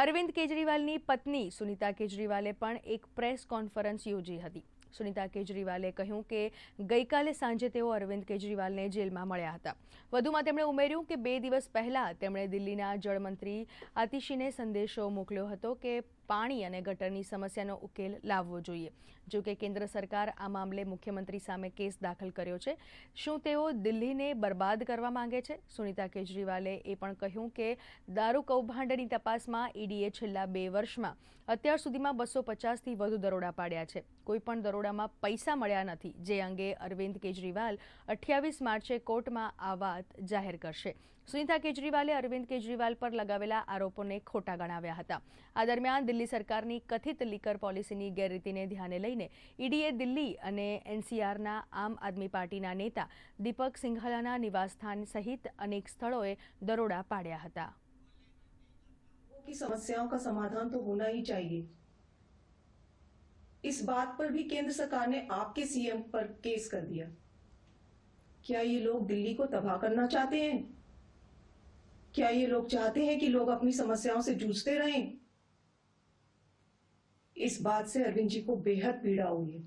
અરવિંદ કેજરીવાલની પત્ની સુનિતા કેજરીવાલે પણ એક પ્રેસ કોન્ફરન્સ યોજી હતી. સુનિતા કેજરીવાલે કહ્યું કે ગઈકાલે સાંજે તેઓ અરવિંદ કેજરીવાલને જેલમાં મળ્યા હતા. વધુમાં તેમણે ઉમેર્યું કે બે દિવસ પહેલા તેમણે દિલ્હીના જળમંત્રી આતિશીને સંદેશો મોકલ્યો હતો કે પાણી અને ગટરની સમસ્યાનો ઉકેલ લાવવો જોઈએ. જો કે કેન્દ્ર સરકાર આ મામલે મુખ્યમંત્રી સામે કેસ દાખલ કર્યો છે, શું તેઓ દિલ્હીને બરબાદ કરવા માંગે છે? સુનિતા કેજરીવાલે એ પણ કહ્યું કે દારૂ કૌભાંડની તપાસમાં ઈડીએ છેલ્લા બે વર્ષમાં અત્યાર સુધીમાં બસો પચાસથી વધુ દરોડા પાડ્યા છે. કોઈપણ દરોડામાં પૈસા મળ્યા નથી, જે અંગે અરવિંદ કેજરીવાલ અઠ્યાવીસ માર્ચે કોર્ટમાં આ વાત જાહેર કરશે. સુનિતા કેજરીવાલે અરવિંદ કેજરીવાલ પર લગાવેલા આરોપોને ખોટા ગણાવ્યા હતા. આ દરમિયાન દિલ્હી સરકારની કથિત લીકર પોલિસીની ગેરરીતિને ધ્યાને લઈને ઈડીએ દિલ્હી અને એનસીઆરના આમ આદમી પાર્ટીના નેતા દીપક સિંઘાલાના નિવાસસ્થાન સહિત અનેક સ્થળોએ દરોડા પાડ્યા હતા की समस्याओं का समाधान तो होना ही चाहिए इस बात पर भी केंद्र सरकार ने आपके सीएम पर केस कर दिया क्या ये लोग दिल्ली को तबाह करना चाहते हैं क्या ये लोग चाहते हैं कि लोग अपनी समस्याओं से जूझते रहें इस बात से अरविंद जी को बेहद पीड़ा हुई है